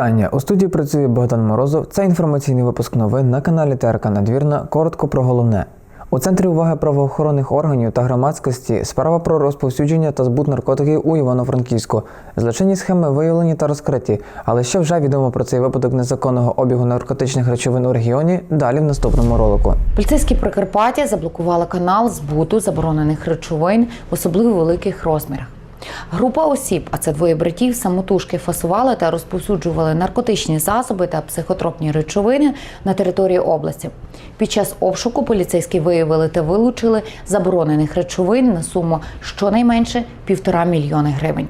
Вітання! У студії працює Богдан Морозов. Це інформаційний випуск новин на каналі ТРК Надвірна. Коротко про головне. У центрі уваги правоохоронних органів та громадськості справа про розповсюдження та збут наркотиків у Івано-Франківську. Злочинні схеми виявлені та розкриті. Але що вже відомо про цей випадок незаконного обігу наркотичних речовин у регіоні? Далі в наступному ролику. Поліцейські Прикарпаття заблокували канал збуту заборонених речовин в особливо великих розмірах. Група осіб, а це двоє братів, самотужки фасували та розповсюджували наркотичні засоби та психотропні речовини на території області. Під час обшуку поліцейські виявили та вилучили заборонених речовин на суму щонайменше півтора мільйони гривень.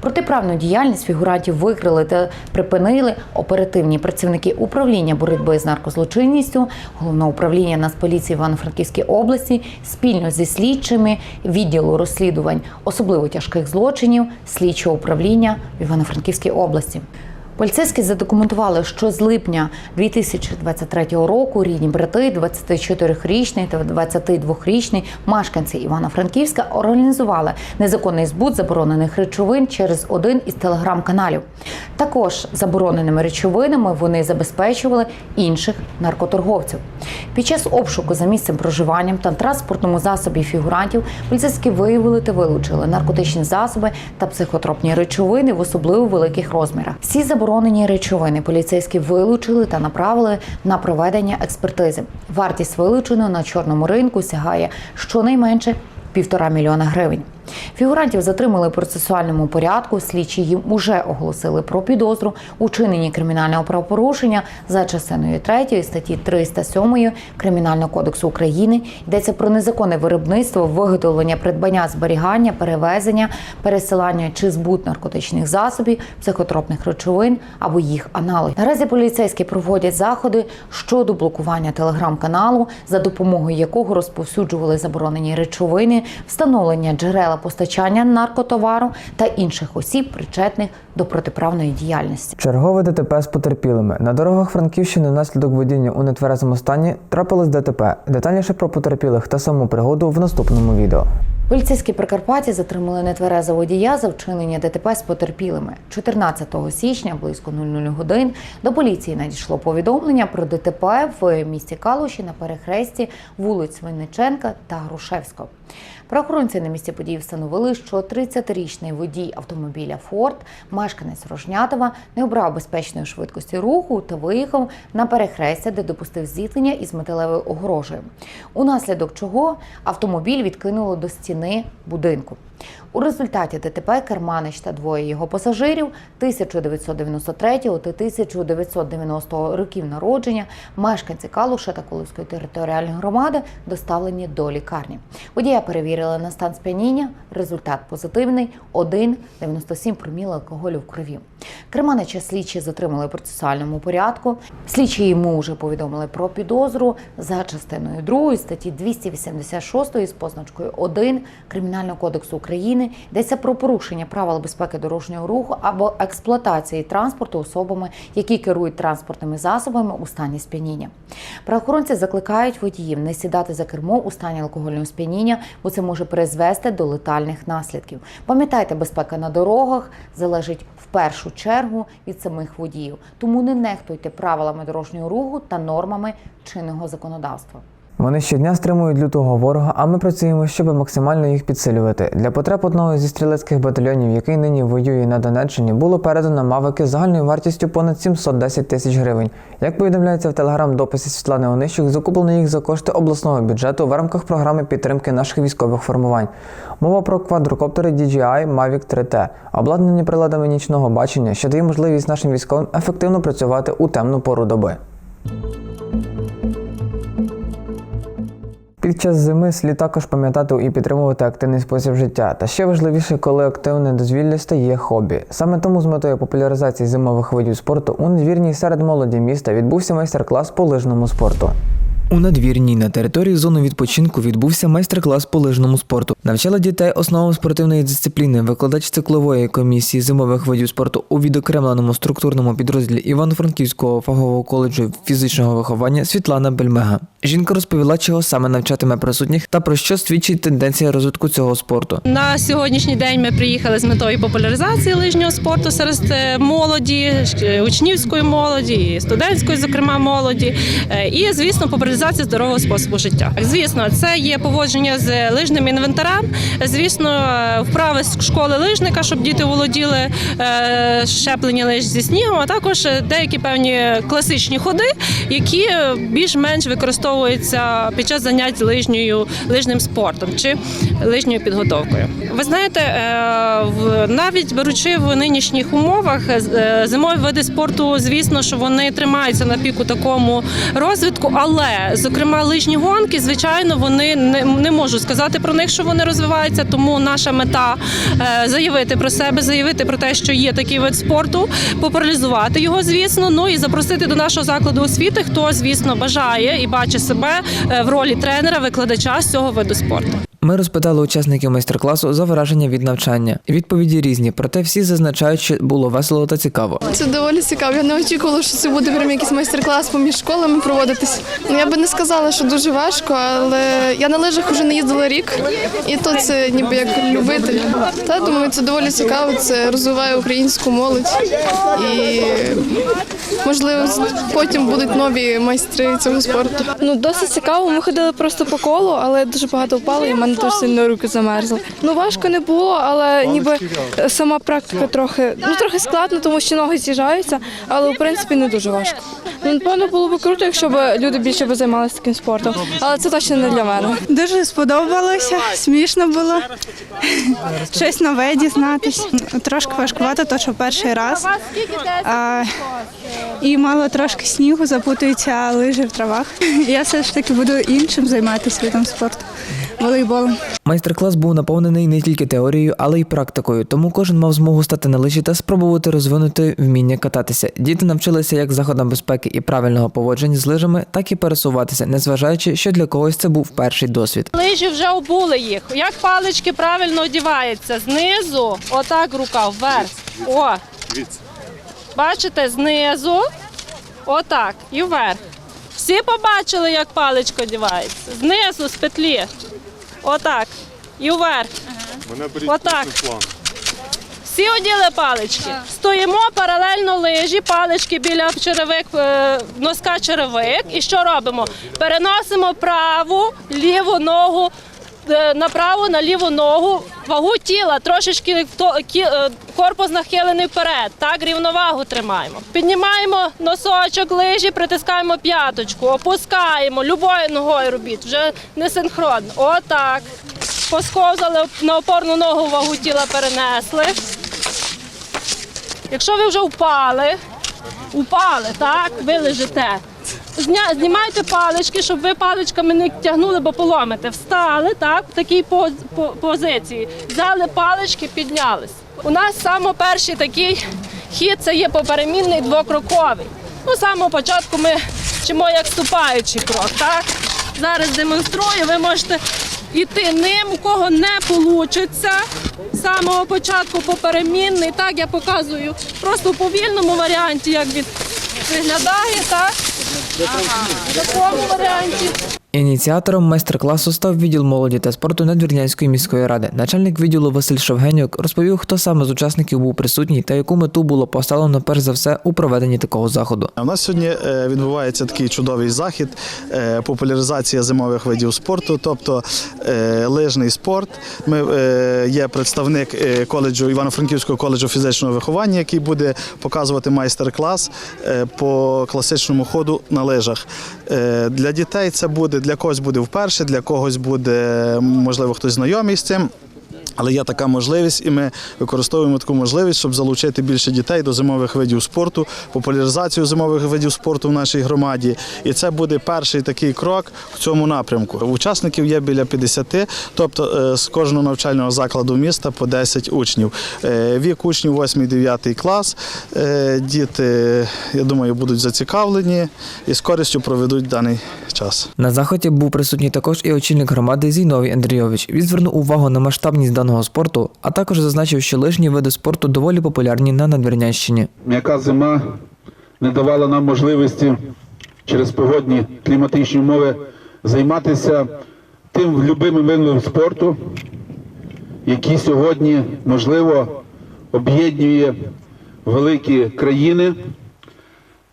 Протиправну діяльність фігурантів викрили та припинили оперативні працівники управління боротьби з наркозлочинністю, головного управління Нацполіції Івано-Франківській області спільно зі слідчими відділу розслідувань особливо тяжких злочинів слідчого управління в Івано-Франківській області. Поліцейські задокументували, що з липня 2023 року рідні брати, 24-річний та 22-річний мешканці Івано-Франківська організували незаконний збут заборонених речовин через один із телеграм-каналів. Також забороненими речовинами вони забезпечували інших наркоторговців. Під час обшуку за місцем проживання та транспортному засобі фігурантів поліцейські виявили та вилучили наркотичні засоби та психотропні речовини в особливо великих розмірах. Всі заборонені речовини поліцейські вилучили та направили на проведення експертизи. Вартість вилученої на чорному ринку сягає щонайменше півтора мільйона гривень. Фігурантів затримали процесуальному порядку. Слідчі їм уже оголосили про підозру у чиненні кримінального правопорушення за частиною 3 статті 307 Кримінального кодексу України. Йдеться про незаконне виробництво, виготовлення, придбання, зберігання, перевезення, пересилання чи збут наркотичних засобів, психотропних речовин або їх аналогів. Наразі поліцейські проводять заходи щодо блокування телеграм-каналу, за допомогою якого розповсюджували заборонені речовини, встановлення джерела постачання наркотовару та інших осіб, причетних до протиправної діяльності. Чергове ДТП з потерпілими. На дорогах Франківщини внаслідок водіння у нетверезому стані трапилось ДТП. Детальніше про потерпілих та саму пригоду в наступному відео. Поліцейські Прикарпаття затримали нетверезого водія за вчинення ДТП з потерпілими. 14 січня близько 00 годин до поліції надійшло повідомлення про ДТП в місті Калуші на перехресті вулиць Винниченка та Грушевського. Правоохоронці на місці події встановили, що 30-річний водій автомобіля Форд, мешканець Рожнятова, не обрав безпечної швидкості руху та виїхав на перехрестя, де допустив зіткнення із металевою огорожею. Унаслідок чого автомобіль відкинуло до стіни будинку. У результаті ДТП Керманич та двоє його пасажирів 1993 та 1990 років народження, мешканці Калуша та Колівської територіальної громади доставлені до лікарні. Водія перевірили на стан сп'яніння. Результат позитивний 1,97 проміл алкоголю в крові. Керманича слідчі затримали в процесуальному порядку. Слідчі йому вже повідомили про підозру за частиною 2 статті 286 з позначкою 1 Кримінального кодексу України йдеться про порушення правил безпеки дорожнього руху або експлуатації транспорту особами, які керують транспортними засобами у стані сп'яніння. Правоохоронці закликають водіїв не сідати за кермо у стані алкогольного сп'яніння, бо це може призвести до летальних наслідків. Пам'ятайте, безпека на дорогах залежить в першу чергу від самих водіїв, тому не нехтуйте правилами дорожнього руху та нормами чинного законодавства. Вони щодня стримують лютого ворога, а ми працюємо, щоб максимально їх підсилювати. Для потреб одного зі стрілецьких батальйонів, який нині воює на Донеччині, було передано мавики загальною вартістю понад 710 тисяч гривень. Як повідомляється в телеграм-дописі Світлани Онищук, закуплено їх за кошти обласного бюджету в рамках програми підтримки наших військових формувань. Мова про квадрокоптери DJI Mavic 3T, обладнані приладами нічного бачення, що дає можливість нашим військовим ефективно працювати у темну пору доби. Під час зими слід також пам'ятати і підтримувати активний спосіб життя. Та ще важливіше, коли активне дозвілля стає хобі. Саме тому з метою популяризації зимових видів спорту у надвірній серед молоді міста відбувся майстер-клас по лижному спорту. У надвірній на території зони відпочинку відбувся майстер-клас по лижному спорту. Навчала дітей основам спортивної дисципліни, викладач циклової комісії зимових видів спорту у відокремленому структурному підрозділі Івано-Франківського фахового коледжу фізичного виховання Світлана Бельмега. Жінка розповіла, чого саме навчатиме присутніх та про що свідчить тенденція розвитку цього спорту. На сьогоднішній день ми приїхали з метою популяризації лижнього спорту серед е, молоді, е, учнівської молоді, студентської, зокрема, молоді, е, і звісно, популяризація здорового способу життя. Звісно, це є поводження з лижним інвентарем. Звісно, е, вправи з школи лижника, щоб діти володіли е, щеплення лиж зі снігом, а також е, деякі певні класичні ходи, які більш-менш використовуються під час занять лижньою лижним спортом чи лижньою підготовкою. Ви знаєте, навіть беручи в нинішніх умовах зимові види спорту, звісно, що вони тримаються на піку такому розвитку, але зокрема лижні гонки, звичайно, вони не, не можу сказати про них, що вони розвиваються. Тому наша мета е, заявити про себе, заявити про те, що є такий вид спорту, популяризувати його, звісно. Ну і запросити до нашого закладу освіти, хто звісно бажає і бачить себе е, в ролі тренера, викладача з цього виду спорту. Ми розпитали учасників майстер-класу за враження від навчання. Відповіді різні, проте всі зазначають, що було весело та цікаво. Це доволі цікаво. Я не очікувала, що це буде прям якийсь майстер-клас поміж школами проводитись. Ну я би не сказала, що дуже важко, але я на лижах вже не їздила рік, і то це ніби як любитель. Та думаю, це доволі цікаво. Це розвиває українську молодь і можливо потім будуть нові майстри цього спорту. Ну, досить цікаво. Ми ходили просто по колу, але дуже багато впали, і мене дуже сильно руки замерзли. Ну, важко не було, але ніби сама практика трохи, ну, трохи складно, тому що ноги з'їжджаються, але в принципі не дуже важко. Ну, напевно, було б круто, якщо б люди більше б займалися таким спортом, але це точно не для мене. Дуже сподобалося, смішно було. Щось нове дізнатись. Трошки важкувато, то що перший раз. А, і мало трошки снігу, запутуються лижі в травах. Я все ж таки буду іншим займатися видом спорту, волейболом. Майстер-клас був наповнений не тільки теорією, але й практикою, тому кожен мав змогу стати на лижі та спробувати розвинути вміння кататися. Діти навчилися як заходам безпеки і правильного поводження з лижами, так і пересуватися, незважаючи, що для когось це був перший досвід. Лижі вже обули їх. Як палички правильно одіваються? Знизу, отак рука вверх. О. Бачите, знизу, отак і вверх. Всі побачили, як паличка одівається. Знизу з петлі. Отак. І вверх. Отак. Всі оділи палички. Стоїмо паралельно лижі, палички біля черевик, е, носка черевик. І що робимо? Переносимо праву, ліву ногу е, на праву, на ліву ногу, вагу тіла, трошечки в то- кі- е, корпус нахилений вперед. Так, рівновагу тримаємо. Піднімаємо носочок лижі, притискаємо п'яточку, опускаємо, любою ногою робіть, вже не синхронно. Отак. Посковзали на опорну ногу вагу тіла перенесли. Якщо ви вже впали, упали, так, ви лежите. Знімайте палички, щоб ви паличками не тягнули, бо поломите. Встали так, в такій по, по, позиції. Взяли палички, піднялись. У нас саме перший такий хід це є поперемінний двокроковий. Ну, з самого початку ми вчимо як ступаючий крок. Так? Зараз демонструю, ви можете йти ним, у кого не вийде. З самого початку поперемінний. Так я показую просто в повільному варіанті, як він виглядає, так? Ага. В такому варіанті. Ініціатором майстер-класу став відділ молоді та спорту Надвірнянської міської ради. Начальник відділу Василь Шовгенюк розповів, хто саме з учасників був присутній та яку мету було поставлено перш за все у проведенні такого заходу. У нас сьогодні е, відбувається такий чудовий захід, е, популяризація зимових видів спорту, тобто е, лижний спорт. Ми є представник коледжу Івано-Франківського коледжу фізичного виховання, який буде показувати майстер-клас по класичному ходу на лижах. Для дітей це буде для когось буде вперше, для когось буде можливо хтось знайомий з цим. Але є така можливість, і ми використовуємо таку можливість, щоб залучити більше дітей до зимових видів спорту, популяризацію зимових видів спорту в нашій громаді. І це буде перший такий крок в цьому напрямку. Учасників є біля 50, тобто е, з кожного навчального закладу міста по 10 учнів. Е, Вік учнів 8-9 клас. Е, Діти, я думаю, будуть зацікавлені і з користю проведуть даний час. На заході був присутній також і очільник громади Зійновій Андрійович. Він звернув увагу на масштабність даного спорту, а також зазначив, що лижні види спорту доволі популярні на Надвірнянщині. М'яка зима не давала нам можливості через погодні кліматичні умови займатися тим любимим видом спорту, який сьогодні, можливо, об'єднує великі країни,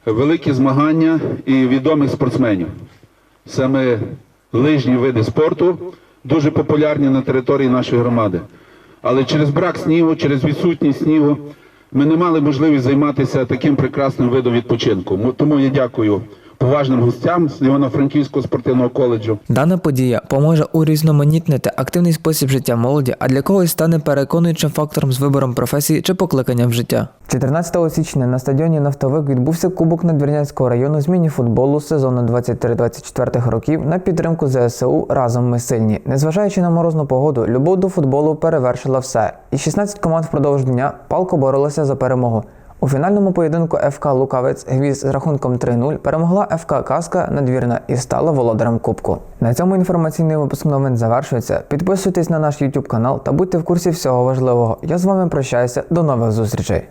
великі змагання і відомих спортсменів. Саме лижні види спорту дуже популярні на території нашої громади. Але через брак снігу, через відсутність снігу ми не мали можливість займатися таким прекрасним видом відпочинку. Тому я дякую поважним гостям з Івано-Франківського спортивного коледжу. Дана подія поможе урізноманітнити активний спосіб життя молоді, а для когось стане переконуючим фактором з вибором професії чи покликанням в життя. 14 січня на стадіоні Нафтовик відбувся Кубок Надвірнянського району з міні-футболу сезону 23-24 років на підтримку ЗСУ Разом ми сильні. Незважаючи на морозну погоду, любов до футболу перевершила все. І 16 команд впродовж дня палко боролися за перемогу. У фінальному поєдинку ФК Лукавець Гвіз з рахунком 3-0 перемогла ФК Казка Надвірна і стала володарем Кубку. На цьому інформаційний випуск новин завершується. Підписуйтесь на наш YouTube канал та будьте в курсі всього важливого. Я з вами прощаюся. До нових зустрічей.